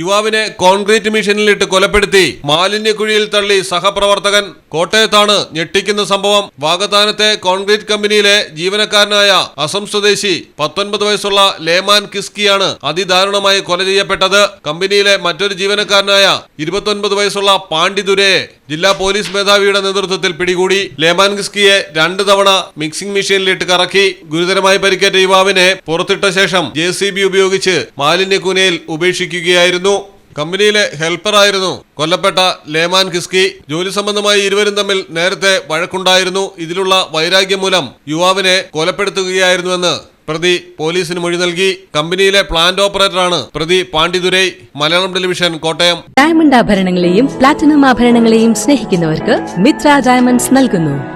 യുവാവിനെ കോൺക്രീറ്റ് മെഷീനിലിട്ട് കൊലപ്പെടുത്തി മാലിന്യക്കുഴിയിൽ തള്ളി സഹപ്രവർത്തകൻ കോട്ടയത്താണ് ഞെട്ടിക്കുന്ന സംഭവം. വാഗതാനത്തെ കോൺക്രീറ്റ് കമ്പനിയിലെ ജീവനക്കാരനായ അസം സ്വദേശി പത്തൊൻപത് വയസ്സുള്ള ലേമാൻ കിസ്കിയാണ് അതിദാരുണമായി കൊല ചെയ്യപ്പെട്ടത്. കമ്പനിയിലെ മറ്റൊരു ജീവനക്കാരനായ ഇരുപത്തൊൻപത് വയസ്സുള്ള പാണ്ഡിതുരയെ ജില്ലാ പോലീസ് മേധാവിയുടെ നേതൃത്വത്തിൽ പിടികൂടി. ലേമാൻ കിസ്കിയെ രണ്ട് തവണ മിക്സിംഗ് മെഷീനിലിട്ട് കറക്കി ഗുരുതരമായി പരിക്കേറ്റ യുവാവിനെ പുറത്തിട്ട ശേഷം ജെ ഉപയോഗിച്ച് മാലിന്യക്കുനയിൽ ഉപേക്ഷിക്കുകയായിരുന്നു. കമ്പനിയിലെ ഹെൽപ്പറായിരുന്നു കൊല്ലപ്പെട്ട ലേമാൻ കിസ്കി ജോലി സംബന്ധമായി ഇരുവരും തമ്മിൽ നേരത്തെ വഴക്കുണ്ടായിരുന്നു. ഇതിലുള്ള വൈരാഗ്യം മൂലം യുവാവിനെ കൊലപ്പെടുത്തുകയായിരുന്നുവെന്ന് പ്രതി പോലീസിന് മൊഴി നൽകി. കമ്പനിയിലെ പ്ലാന്റ് ഓപ്പറേറ്ററാണ് പ്രതി പാണ്ഡിതുരൈ. മലയാളം ടെലിവിഷൻ കോട്ടയം. ഡയമണ്ട് ആഭരണങ്ങളെയും പ്ലാറ്റിനം ആഭരണങ്ങളെയും സ്നേഹിക്കുന്നവർക്ക് മിത്ര ഡയമണ്ട്സ് നൽകുന്നു.